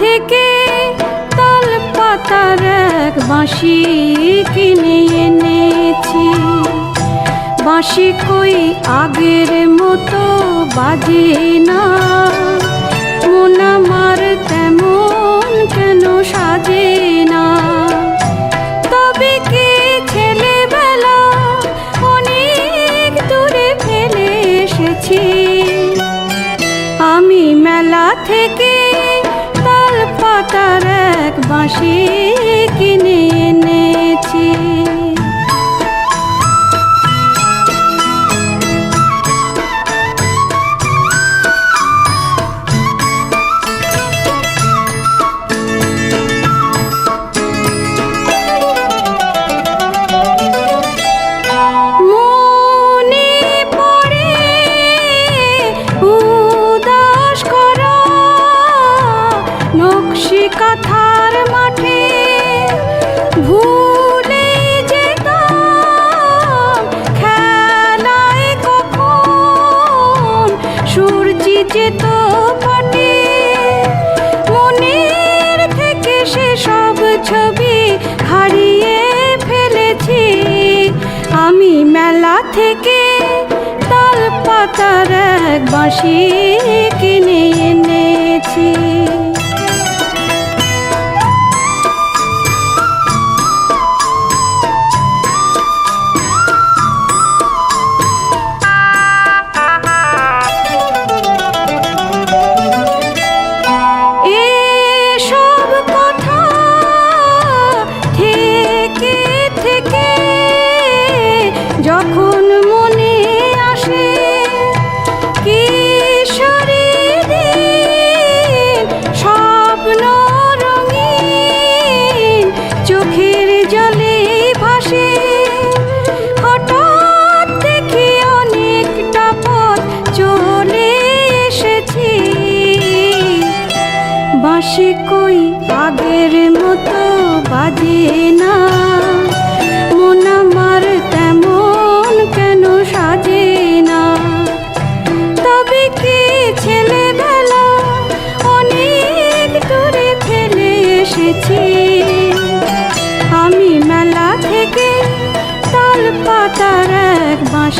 থেকে তাল পাতার এক বাঁশি কিনে এনেছি। বাঁশি কই আগের মতো বাজে না। মন আমার তেমন কেন সাজে না। তবে কি ছেলেবেলা অনেক দূরে ফেলে এসেছি। আমি মেলা থেকে এক থেকে সেসব ছবি হারিয়ে ফেলেছি। আমি মেলা থেকে তাল পাতার এক বাঁশি কিনে এনেছি। হাসি কই আগের মতো বাজে না। মন আমার তেমন কেন সাজে না। তবে কি ছেলেবেলা অনেক দূরে ফেলে এসেছি। আমি মেলা থেকে তাল পাতার এক বাঁশ